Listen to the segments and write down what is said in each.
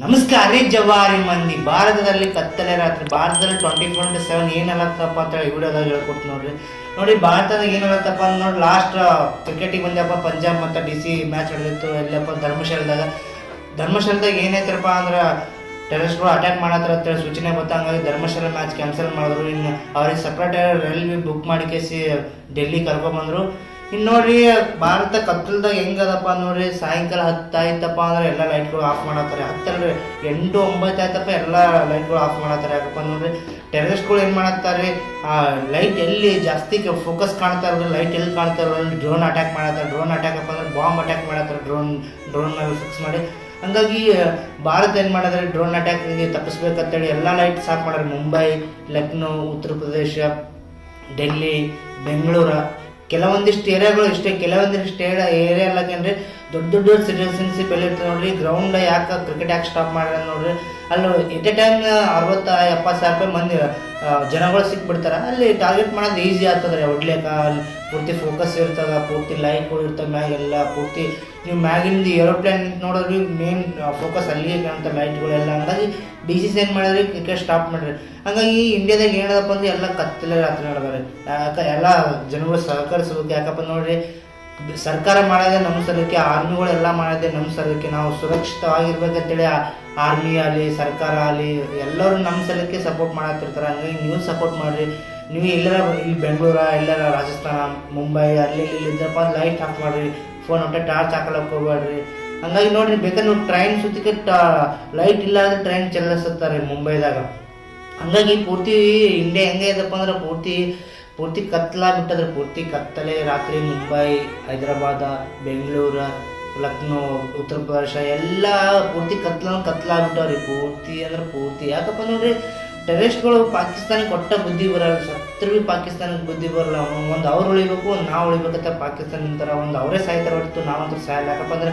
ನಮಸ್ಕಾರ ರೀ ಜವಾರಿ ಮಂದಿ. ಭಾರತದಲ್ಲಿ ಕತ್ತಲೆ ರಾತ್ರಿ. ಭಾರತದಲ್ಲಿ ಟ್ವೆಂಟಿ ಫೋರ್ ಇಂಟು ಸೆವೆನ್ ಏನಾಗತ್ತಪ್ಪ ಅಂತ ಹೇಳಿ ವಿಡಿಯೋದಾಗ ಹೇಳ್ಕೊಡ್ತೀನಿ ನೋಡ್ರಿ. ನೋಡಿ ಭಾರತದಾಗ ಏನಾಗತ್ತಪ್ಪ ಅಂತ ನೋಡಿ ಲಾಸ್ಟ್ ಕ್ರಿಕೆಟಿಗೆ ಬಂದಪ್ಪ ಪಂಜಾಬ್ ಮತ್ತು ಡಿ ಸಿ ಮ್ಯಾಚ್ ನಡೆದಿತ್ತು ಎಲ್ಲಪ್ಪ ಧರ್ಮಶಾಲದಾಗ. ಧರ್ಮಶಾಲದಾಗ ಏನೈತ್ರಪ್ಪ ಅಂದ್ರೆ ಟೆರರಿಸ್ಟ್ಗಳು ಅಟ್ಯಾಕ್ ಮಾಡತ್ತಾರ ಅಂತೇಳಿ ಸೂಚನೆ ಬಂತ ಹಂಗಾಗಿ ಧರ್ಮಶಾಲ ಮ್ಯಾಚ್ ಕ್ಯಾನ್ಸಲ್ ಮಾಡಿದ್ರು. ಇನ್ನು ಅವ್ರಿಗೆ ಸಪ್ರೇಟ್ ರೈಲ್ವೆ ಬುಕ್ ಮಾಡಿ ಕೇಸಿ ಡೆಲ್ಲಿ ಕರ್ಕೊಂಬಂದ್ರು ಇನ್ನು ನೋಡ್ರಿ, ಭಾರತ ಕತ್ತಲ್ದಾಗ ಹೆಂಗದಪ್ಪ ನೋಡ್ರಿ, ಸಾಯಂಕಾಲ ಹತ್ತು ಆಯ್ತಪ್ಪ ಅಂದ್ರೆ ಎಲ್ಲ ಲೈಟ್ಗಳು ಆಫ್ ಮಾಡತ್ತಾರೆ ಹತ್ತಲ್ರಿ, ಎಂಟು ಒಂಬತ್ತು ಆಯ್ತಪ್ಪ ಎಲ್ಲ ಲೈಟ್ಗಳು ಆಫ್ ಮಾಡತ್ತಾರೆ ಯಾಕಪ್ಪ ನೋಡ್ರಿ ಟೆರರಿಸ್ಟ್ಗಳು ಏನು ಮಾಡತ್ತಾರೆ ಆ ಲೈಟ್ ಎಲ್ಲಿ ಜಾಸ್ತಿ ಫೋಕಸ್ ಕಾಣ್ತಾ ಇರೋದು ಲೈಟ್ ಎಲ್ಲಿ ಕಾಣ್ತಾ ಡ್ರೋನ್ ಅಟ್ಯಾಕ್ ಮಾಡತ್ತಾರೆ ಡ್ರೋನ್ ಅಟ್ಯಾಕ್ ಅಪ್ಪ ಅಂದ್ರೆ ಬಾಂಬ್ ಅಟ್ಯಾಕ್ ಮಾಡತ್ತಾರೆ ಡ್ರೋನ್ ಡ್ರೋನ್ ಫಿಕ್ಸ್ ಮಾಡಿ. ಹಂಗಾಗಿ ಭಾರತ ಏನು ಮಾಡಿದ್ರೆ ಡ್ರೋನ್ ಅಟ್ಯಾಕ್ಗೆ ತಪ್ಪಿಸ್ಬೇಕಂತೇಳಿ ಎಲ್ಲ ಲೈಟ್ ಆಫ್ ಮಾಡ್ರಿ ಮುಂಬೈ, ಲಕ್ನೋ, ಉತ್ತರ ಪ್ರದೇಶ, ಡೆಲ್ಲಿ, ಬೆಂಗಳೂರು. ಕೆಲವೊಂದಿಷ್ಟು ಏರಿಯಾಗಳು ಇಷ್ಟೇ ಕೆಲವೊಂದಿಷ್ಟು ಏರಿಯಾ ಏರಿಯಾ ಎಲ್ಲಕಂದ್ರೆ ದೊಡ್ಡ ದೊಡ್ಡ ಎಲ್ಲ ಇರ್ತದೆ ನೋಡ್ರಿ. ಗ್ರೌಂಡ್ ಯಾಕೆ ಕ್ರಿಕೆಟ್ ಯಾಕೆ ಸ್ಟಾಪ್ ಮಾಡ್ಯಾರ ನೋಡ್ರಿ. ಅಲ್ಲಿ ಎಟ್ ಎ ಟೈಮ್ ಅರವತ್ತ, ಎಪ್ಪತ್ತು ಸಾವಿರ ರೂಪಾಯಿ ಮಂದಿ ಜನಗಳು ಸಿಕ್ಬಿಡ್ತಾರೆ. ಅಲ್ಲಿ ಟಾರ್ಗೆಟ್ ಮಾಡೋದು ಈಸಿ ಆಗ್ತದೆ ರೀ ಹೊಡ್ಲಿಕ್ಕೆ ಅಲ್ಲಿ ಪೂರ್ತಿ ಫೋಕಸ್ ಇರ್ತದ, ಪೂರ್ತಿ ಲೈಟ್ಗಳು ಇರ್ತವೆ ಮ್ಯಾಗೆಲ್ಲ ಪೂರ್ತಿ. ನೀವು ಮ್ಯಾಗಿಂದು ಏರೋಪ್ಲೇನ್ ನೋಡಿದ್ರಿ ಮೇನ್ ಫೋಕಸ್ ಅಲ್ಲಿಗೆ ಕಾಣ್ತಾ ಲೈಟ್ಗಳೆಲ್ಲ ಹಂಗಾಗಿ ಡಿ ಸಿ ಸಿ ಏನು ಮಾಡಿದ್ರಿ ಕ್ರಿಕೆಟ್ ಸ್ಟಾಪ್ ಮಾಡ್ರಿ ಹಂಗಾಗಿ ಇಂಡಿಯಾದಾಗ ಏನದಪ್ಪ ಅಂದ್ರೆ ಎಲ್ಲ ಕತ್ತಲೆ ರಾತ್ರಿ ನಡೆದಾರೆ ಯಾಕೆ, ಎಲ್ಲ ಜನಗಳು ಸಹಕರಿಸ್ಬೇಕು ಯಾಕಪ್ಪ ನೋಡ್ರಿ ಸರ್ಕಾರ ಮಾಡೋದೇ ನಮ್ಮ ಸಲಕ್ಕೆ ಆರ್ಮಿಗಳೆಲ್ಲ ಮಾಡೋದೇ ನಮ್ಮ ಸಲಕ್ಕೆ ನಾವು ಸುರಕ್ಷಿತವಾಗಿರ್ಬೇಕಂತೇಳಿ ಆರ್ಮಿ ಆಗಲಿ, ಸರ್ಕಾರ ಆಗಲಿ, ಎಲ್ಲರೂ ನಮ್ಮ ಸಲಕ್ಕೆ ಸಪೋರ್ಟ್ ಮಾಡತ್ತಿರ್ತಾರೆ ಹಂಗಾಗಿ ನೀವು ಸಪೋರ್ಟ್ ಮಾಡಿರಿ. ನೀವು ಎಲ್ಲರ ಇಲ್ಲಿ ಬೆಂಗಳೂರ, ಎಲ್ಲರ ರಾಜಸ್ಥಾನ, ಮುಂಬೈ, ಅಲ್ಲಿ ಇಲ್ಲಿ ಇದ್ದಪ್ಪ ಲೈಟ್ ಹಾಕಿ ಮಾಡಿರಿ. ಫೋನ್ ಒಟ್ಟೆ ಟಾರ್ಚ್ ಹಾಕಲಕ್ಕೆ ಹೋಗ್ಬೇಡ್ರಿ. ಹಂಗಾಗಿ ನೋಡಿರಿ, ಬೇಕಾದ್ರೆ ನೀವು ಟ್ರೈನ್ ಸುತ್ತಿಗೆ ಲೈಟ್ ಇಲ್ಲ ಅಂದರೆ ಟ್ರೈನ್ ಚಲಿಸುತ್ತಾರೆ ಮುಂಬೈದಾಗ. ಹಂಗಾಗಿ ಪೂರ್ತಿ ಇಂಡಿಯಾ ಹೆಂಗೆ ಇದಪ್ಪ ಅಂದ್ರೆ ಪೂರ್ತಿ ಪೂರ್ತಿ ಕತ್ಲ ಬಿಟ್ಟದ್ರೆ ಪೂರ್ತಿ ಕತ್ತಲೆ ರಾತ್ರಿ ಮುಂಬೈ, ಹೈದರಾಬಾದ, ಬೆಂಗಳೂರು, ಲಕ್ನೋ, ಉತ್ತರ ಪ್ರದೇಶ ಎಲ್ಲ ಪೂರ್ತಿ ಕತ್ಲ ಕತ್ಲ ಬಿಟ್ಟವ್ರಿ. ಪೂರ್ತಿ ಅಂದ್ರೆ ಪೂರ್ತಿ. ಯಾಕಪ್ಪ ನೋಡ್ರಿ ಟೆರರಿಸ್ಟ್ಗಳು ಪಾಕಿಸ್ತಾನಕ್ಕೆ ಕೊಟ್ಟ ಬುದ್ಧಿ ಬರಲ್ಲ, ಸತ್ರ ಬಿ ಪಾಕಿಸ್ತಾನಕ್ಕೆ ಬುದ್ಧಿ ಬರಲ್ಲ. ಒಂದು ಅವ್ರು ಉಳಿಬೇಕು ಒಂದು ನಾವು ಉಳಿಬೇಕಂತ ಪಾಕಿಸ್ತಾನ ನಿಂತಾರ ಒಂದು ಅವರೇ ಸಾಯ್ತಾರೆ ಹೊರತು ನಾವಂತೂ ಸಾಯಲ್ಲ. ಯಾಕಪ್ಪ ಅಂದ್ರೆ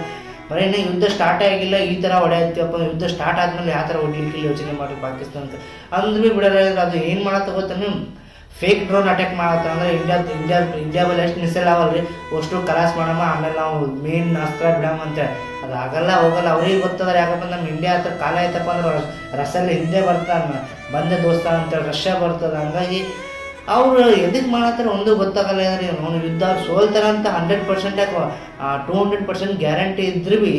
ಬರೀ ಯುದ್ಧ ಸ್ಟಾರ್ಟ್ ಆಗಿಲ್ಲ, ಈ ಥರ ಹೊಡೆಯತ್ತೀವಪ್ಪ ಯುದ್ಧ ಸ್ಟಾರ್ಟ್ ಆದ್ಮೇಲೆ ಯಾವ ಥರ ಹೊಡಿಲಿಕ್ಕೆ ಯೋಚನೆ ಮಾಡಿ ಪಾಕಿಸ್ತಾನ ಅಂದ್ರೆ ಭೀ ಬಿಡಲ್ಲ ಅದು ಏನು ಮಾಡತ್ತ ಗೊತ್ತಾನೆ ಫೇಕ್ ಡ್ರೋನ್ ಅಟ್ಯಾಕ್ ಮಾಡತ್ತ ಅಂದ್ರೆ ಇಂಡಿಯಾ ಇಂಡಿಯಾ ಇಂಡಿಯಾ ಬಲ್ಲಿ ಎಷ್ಟು ಮಿಸೈಲ್ ಅವಲ್ರಿ ಅಷ್ಟು ಕಲಾಸ್ ಮಾಡಮ್ಮ. ಆಮೇಲೆ ನಾವು ಮೇನ್ ಅಸ್ತ್ರ ಬಿಡಮ್ಮ ಅಂತ. ಅದು ಆಗಲ್ಲ, ಹೋಗಲ್ಲ. ಅವ್ರಿಗೆ ಗೊತ್ತದ ಯಾಕಪ್ಪ ನಮ್ಮ ಇಂಡಿಯಾ ಹತ್ರ ಕಾಲ ಆಯ್ತಪ್ಪ ಅಂದ್ರೆ ರಸಲ್ಲಿ ಹಿಂದೆ ಬರ್ತಾನ ಬಂದೆ ದೋಸ್ತ ಅಂತೇಳಿ ರಷ್ಯಾ ಬರ್ತದ. ಹಂಗಾಗಿ ಅವರು ಎದಕ್ಕೆ ಮಾಡತ್ತಾರ ಒಂದು ಗೊತ್ತಾಗಲ್ಲ ಅಂದ್ರೆ ಅವನು ಯುದ್ಧ ಸೋಲ್ತಾರ ಅಂತ ಹಂಡ್ರೆಡ್ ಪರ್ಸೆಂಟ್ ಯಾಕೆ ಟೂ ಹಂಡ್ರೆಡ್ ಪರ್ಸೆಂಟ್ ಗ್ಯಾರಂಟಿ ಇದ್ರೂ ಭೀ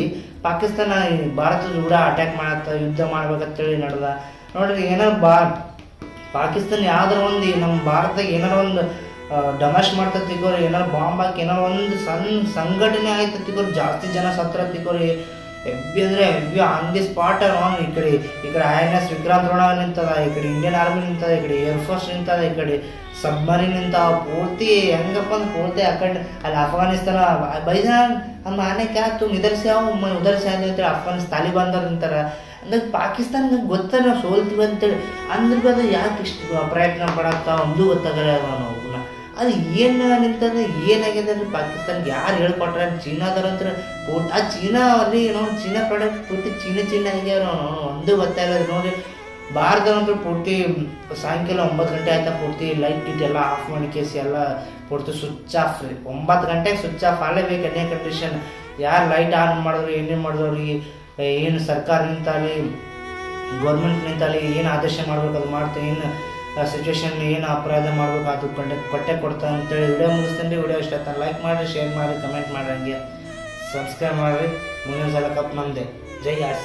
ಪಾಕಿಸ್ತಾನ ಭಾರತದ ಕೂಡ ಅಟ್ಯಾಕ್ ಮಾಡತ್ತ, ಯುದ್ಧ ಮಾಡ್ಬೇಕಂತೇಳಿ ನಡೆದ. ನೋಡ್ರಿ, ಏನೋ ಬಾ ಪಾಕಿಸ್ತಾನ ಯಾವ್ದಾರ ಒಂದು ನಮ್ಮ ಭಾರತದಾಗ ಏನಾರ ಒಂದು ಡಮಾಶ್ ಮಾಡ್ತಾ ಏನಾರ ಬಾಂಬ್ ಹಾಕಿ, ಏನಾರ ಒಂದು ಸಣ್ಣ ಸಂಘಟನೆ ಆಯ್ತು ಜಾಸ್ತಿ ಜನ ಸತ್ರ ತಿಗೋರಿ ಎಬ್ಬಿ ಅಂದ್ರೆ ಎಬ್ಬಿ ಆನ್ ದಿ ಸ್ಪಾಟ್ ಅವನು ಈ ಕಡೆ ಈ ಕಡೆ ಐ ಎನ್ ಎಸ್ ವಿಕ್ರಾಂತ್ ರೋಣ ನಿಂತದ, ಈ ಕಡೆ ಇಂಡಿಯನ್ ಆರ್ಮಿ ನಿಂತದ, ಈ ಕಡೆ ಏರ್ಫೋರ್ಸ್ ನಿಂತದ, ಈ ಕಡೆ ಸಬ್ಮರಿನ್ ನಿಂತ, ಪೂರ್ತಿ ಹೆಂಗಪ್ಪ ಅಂದ್ರೆ ಪೂರ್ತಿ ಆ ಕಡೆ, ಅಲ್ಲಿ ಅಫ್ಘಾನಿಸ್ತಾನ ಬೈಜಾನ್ ಅಂದ್ ಆನೆ ಕ್ಯಾ ತುಂಬ ಉದರ್ಸಿ ಅವು ಉದರ್ಸಿ ಹೇಳಿ ಅಫ್ಘಾನಿಸ್ತಾನ ತಾಲಿಬಾನ್ದವ್ರು ನಿಂತಾರ. ಹಂಗಾಗಿ ಪಾಕಿಸ್ತಾನ ಗೊತ್ತ ನಾವು ಸೋಲ್ತೀವಿ ಅಂತೇಳಿ. ಅಂದ್ರೆ ಅದು ಯಾಕೆ ಇಷ್ಟು ಪ್ರಯತ್ನ ಪಡತ್ತ ಒಂದು ಗೊತ್ತಾಗಲ್ಲ ನಾವು ಅದು ಏನು ನಿಂತಂದ್ರೆ ಏನಾಗಿದೆ ಅಂದ್ರೆ ಪಾಕಿಸ್ತಾನ್ಗೆ ಯಾರು ಹೇಳ್ಕೊಟ್ರೆ ಚೀನಾದವ್ರು ಹತ್ರ ಪೂರ್ತಿ ಆ ಚೀನಾ ಅಲ್ಲಿ ಏನೋ ಚೀನಾ ಪ್ರಾಡಕ್ಟ್ ಪೂರ್ತಿ ಚೀನಾ ಚೀನಾ ಆಗ್ಯಾರ ಒಂದು ಗೊತ್ತಾಗಲ್ಲ ನೋಡಿ ಭಾರತದಂತೂ ಪೂರ್ತಿ ಸಾಯಂಕಾಲ ಒಂಬತ್ತು ಗಂಟೆ ಆಯ್ತಾ ಪೂರ್ತಿ ಲೈಟ್ ಗಿಟ್ ಎಲ್ಲ ಆಫ್ ಮಾಡಿ ಕೇಸಿ ಎಲ್ಲ ಪೂರ್ತಿ ಸ್ವಿಚ್ ಆಫ್ ಒಂಬತ್ತು ಗಂಟೆಗೆ ಸ್ವಿಚ್ ಆಫ್ ಆಗಲೇಬೇಕು ಎಣ್ಣೆ ಕಂಡೀಷನ್ ಯಾರು ಲೈಟ್ ಆನ್ ಮಾಡಿದ್ರು ಏನೇ ಮಾಡಿದವ್ರಿಗೆ ಏನು ಸರ್ಕಾರದಿಂದ ಆಗಲಿ ಗೌರ್ಮೆಂಟ್ ಆಗಲಿ ಏನು ಆದೇಶ ಮಾಡ್ಬೇಕು, ಅದು ಮಾಡ್ತೀನಿ ಏನು ಸಿಚುವೇಶನ್ ಏನು ಅಪರಾಧ ಮಾಡ್ಬೇಕು, ಅದು ಕೊಟ್ಟೆ ಕೊಟ್ಟೆ ಕೊಡ್ತಾ ಅಂತೇಳಿ ವಿಡಿಯೋ ಮುಗಿಸ್ತೀನಿ. ವಿಡಿಯೋ ಇಷ್ಟ ಆಯ್ತು ಲೈಕ್ ಮಾಡಿರಿ ಶೇರ್ ಮಾಡಿ ಕಮೆಂಟ್ ಮಾಡಿರಿ ಹಂಗೆ. ಸಬ್ಸ್ಕ್ರೈಬ್ ಮಾಡಿರಿ. ಮುಂದಿನ ಸಲ ಕಪ್ ನಮ್ಮದೇ ಜೈ ಆರ್